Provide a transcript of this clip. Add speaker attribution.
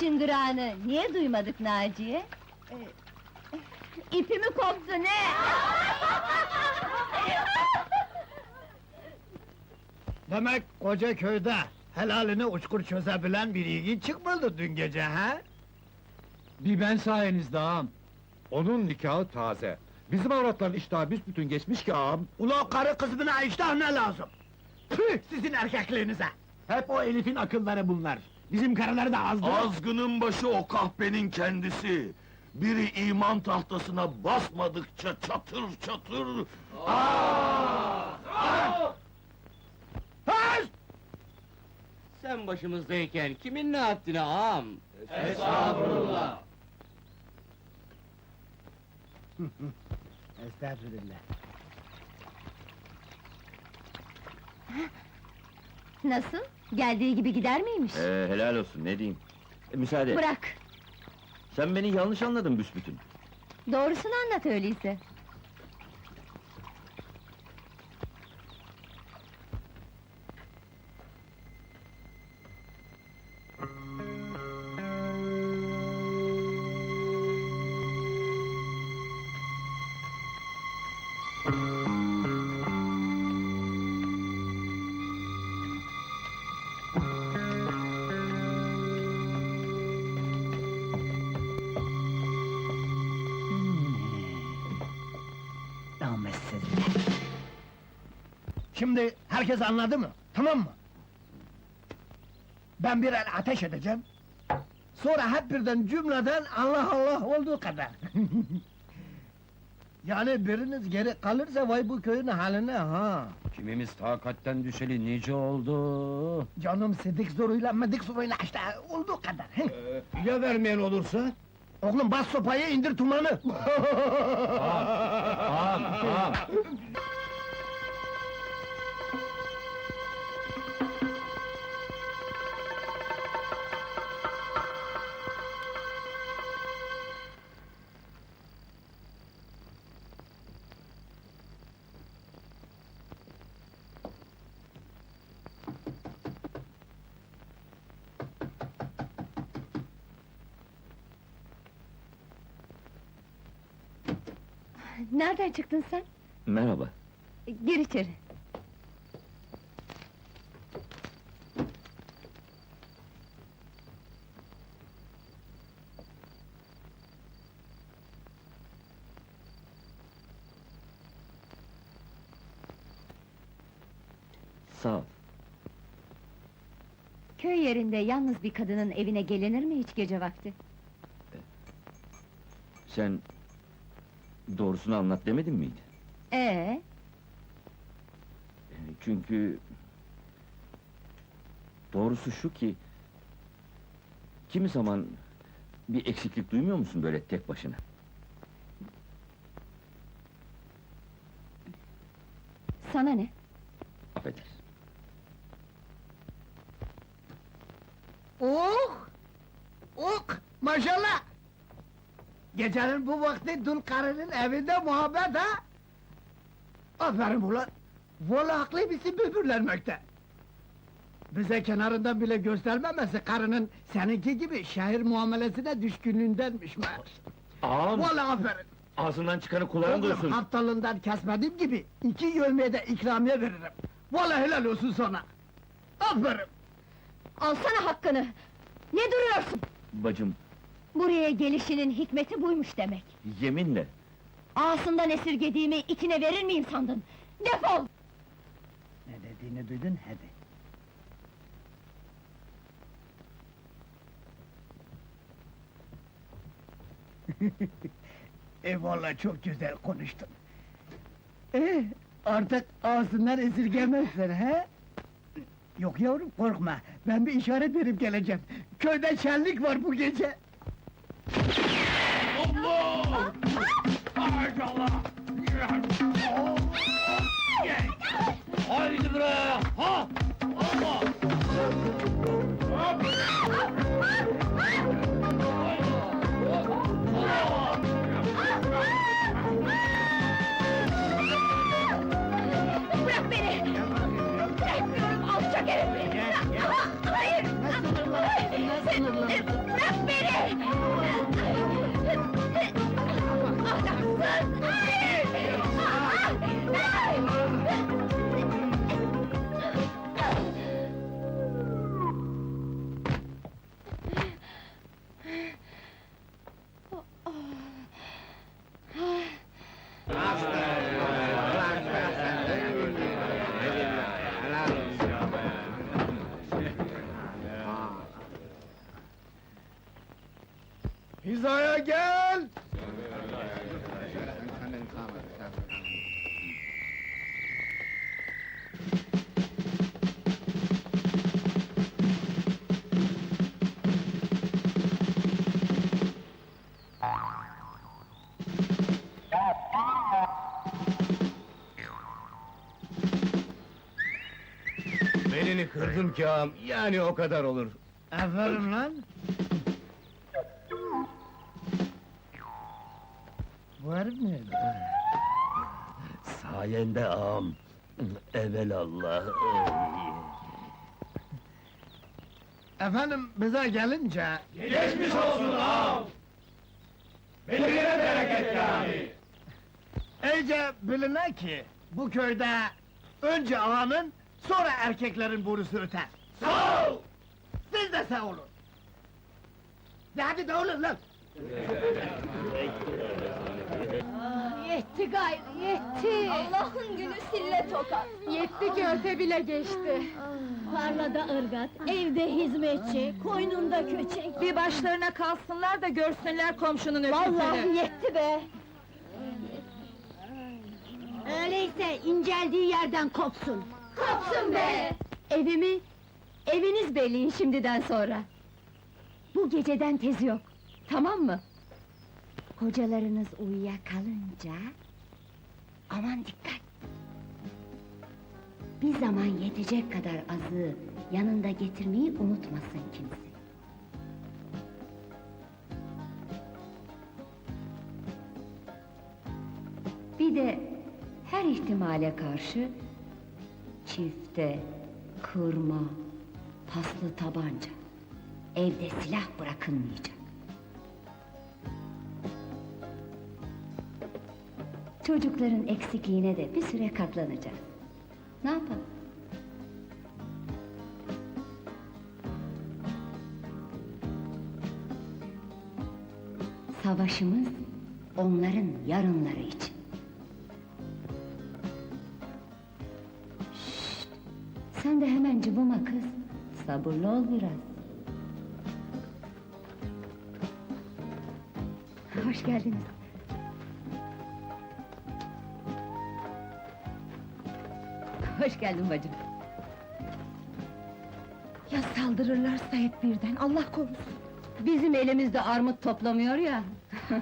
Speaker 1: çıngırağını niye duymadık Naciye? İpimi koptu ne?
Speaker 2: Demek koca köyde helalini uçkur çözebilen bir yiğit çıkmadı dün gece ha?
Speaker 3: Bir ben sayenizde ağam. Onun nikahı taze. Bizim avratların iştahı büsbütün geçmiş ki ağam.
Speaker 2: Ula karı kızına iştah ne lazım? Püh sizin erkekliğinize! Hep o Elif'in akılları bunlar. Bizim karıları da azdı.
Speaker 4: Azgının başı o kahpenin kendisi. Biri iman tahtasına basmadıkça çatır çatır...
Speaker 2: Has!
Speaker 5: Sen başımızdayken kimin ne haddine ağam?
Speaker 2: Estağfurullah.
Speaker 1: Nasıl? Geldiği gibi gider miymiş?
Speaker 6: Ee, helal olsun, ne diyeyim? E, müsaade,
Speaker 1: Bırak!
Speaker 6: sen beni yanlış anladın büsbütün.
Speaker 1: Doğrusunu anlat öyleyse.
Speaker 2: Şimdi herkes anladı mı? Tamam mı? Ben bir el ateş edeceğim. Sonra hep birden cümleden Allah Allah olduğu kadar. yani biriniz geri kalırsa vay bu köyün haline ha.
Speaker 3: Kimimiz takatten düşeli nice oldu.
Speaker 2: Canım sidik zoruyla medik zoruyla işte olduğu kadar.
Speaker 3: ya vermeyen olursa?
Speaker 2: Oğlum bas sopayı indir tumanı.
Speaker 3: Ağam, ağam.
Speaker 1: Nereden çıktın sen?
Speaker 6: Merhaba.
Speaker 1: Gir içeri.
Speaker 6: Sağ ol.
Speaker 1: Köy yerinde yalnız bir kadının evine gelinir mi hiç gece vakti?
Speaker 6: Sen... Doğrusunu anlat demedin miydi?
Speaker 1: Ee,
Speaker 6: Ee, Çünkü... Doğrusu şu ki... Kimi zaman... Bir eksiklik duymuyor musun böyle tek başına?
Speaker 1: sana ne?
Speaker 6: Affedersin.
Speaker 2: Oh! Oh! Maşallah! Gecenin bu vakti dul karının evinde muhabbet ha! Aferin ulan! Valla haklıymışsın böbürlenmekte! Bize kenarından bile göstermemesi karının seninki gibi şehir muamelesine düşkünlüğündenmiş meğer.
Speaker 6: Ağam!
Speaker 2: Valla aferin!
Speaker 6: Ağzından çıkanı kulağın
Speaker 2: Oğlum
Speaker 6: duysun!
Speaker 2: haftalığından kesmediğim gibi iki yövmeye de ikramiye veririm. Valla helal olsun sana! Aferin!
Speaker 1: Alsana hakkını! Ne duruyorsun?
Speaker 6: Bacım,
Speaker 1: Buraya gelişinin hikmeti buymuş demek.
Speaker 6: yeminle...
Speaker 1: Ağasından esirgediğimi itine verir miyim sandın? Defol!
Speaker 2: Ne dediğini duydun hadi. Eyvallah çok güzel konuştun. Ee, artık ağzından esirgemezsin he? Yok yavrum korkma, ben bir işaret verip geleceğim. Köyde şenlik var bu gece.
Speaker 4: Haydi bre! Ha!
Speaker 3: Hizaya gel!
Speaker 5: Belini kırdım ki ağam, yani o kadar olur.
Speaker 2: Aferin lan. Herif nerede?
Speaker 5: Sayende ağam. Evelallah.
Speaker 2: Efendim bize gelince...
Speaker 3: Geçmiş olsun ağam! Beline bereket yani!
Speaker 2: İyice biline ki bu köyde önce ağanın sonra erkeklerin borusu öter.
Speaker 3: Sağ ol!
Speaker 2: Siz de sağ olun. De hadi de olun lan.
Speaker 1: Yetti gayrı, yetti! Allah'ın günü sille tokat!
Speaker 7: Yetti ki öte bile geçti.
Speaker 1: Tarlada ırgat, evde hizmetçi, koynunda köçek!
Speaker 7: Bir başlarına kalsınlar da görsünler komşunun ötesini.
Speaker 1: Vallahi yetti be! Öyleyse inceldiği yerden kopsun! Kopsun be! Evimi, eviniz belliyin şimdiden sonra! Bu geceden tez yok, tamam mı? Kocalarınız uyuyakalınca... Aman dikkat! Bir zaman yetecek kadar azı yanında getirmeyi unutmasın kimse. Bir de her ihtimale karşı çifte, kırma, paslı tabanca, evde silah bırakılmayacak. Çocukların eksikliğine de bir süre katlanacağız. Ne yapalım? Savaşımız onların yarınları için. Şşt! Sen de hemen cıvıma kız. Sabırlı ol biraz. Hoş geldiniz. Hoş geldin bacım.
Speaker 7: Ya saldırırlarsa hep birden, Allah korusun.
Speaker 1: Bizim elimizde armut toplamıyor ya.